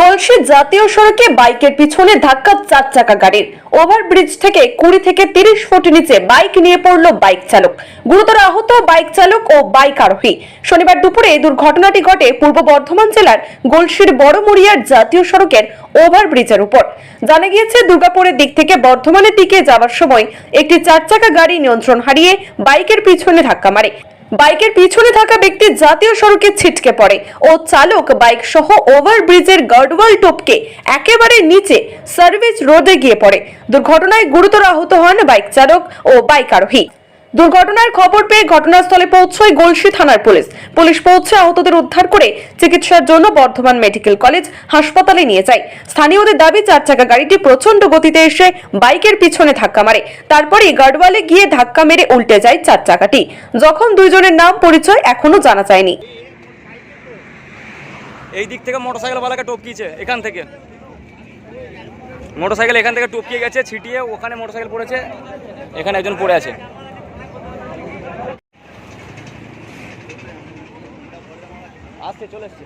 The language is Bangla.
গলসি জাতীয় সড়কে বাইকের পিছনে ধাক্কা, চার চাকা গাড়ির। ওভারব্রিজ থেকে কুড়ি থেকে তিরিশ ফুট নিচে বাইক নিয়ে পড়ল বাইক চালক। গুরুতর আহত বাইক চালক ও বাইক আরোহী। শনিবার দুপুরে এই দুর্ঘটনাটি ঘটে পূর্ব বর্ধমান জেলার গলসির বড়মুড়িয়ার জাতীয় সড়কের ওভারব্রিজের উপর। জানা গিয়েছে, দুর্গাপুরের দিক থেকে বর্ধমানের দিকে যাওয়ার সময় একটি চার চাকা গাড়ি নিয়ন্ত্রণ হারিয়ে বাইকের পিছনে ধাক্কা মারে। বাইকের পিছনে থাকা ব্যক্তি জাতীয় সড়কে ছিটকে পড়ে ও চালক বাইক সহ ওভারব্রিজের গার্ডওয়াল টপকে একেবারে নিচে সার্ভিস রোডে গিয়ে পড়ে। দুর্ঘটনায় গুরুতর আহত হন বাইক চালক ও বাইক আরোহী। দুর্ঘটনার খবর পেয়ে ঘটনাস্থলে পৌঁছয় গলসি থানার পুলিশ। পুলিশ পৌঁছে আহতদের উদ্ধার করে চিকিৎসার জন্য বর্ধমান মেডিকেল কলেজ হাসপাতালে নিয়ে যায়। স্থানীয়দের দাবি, চার চাকা গাড়িটি প্রচণ্ড গতিতে এসে বাইকের পিছনে ধাক্কা মারে। তারপরে গার্ডওয়ালে গিয়ে ধাক্কা মেরে উল্টে যায় চার চাকাটি। যখন দুইজনের নাম পরিচয় এখনও জানা যায়নি। এই দিক থেকে মোটরসাইকেল বালাকে টপকিয়েছে, এখান থেকে। মোটরসাইকেল এখান থেকে টপকিয়ে গেছে, ছিটিয়ে ওখানে মোটরসাইকেল পড়েছে, এখানে একজন পড়ে আছে। আসতে চলে এসছে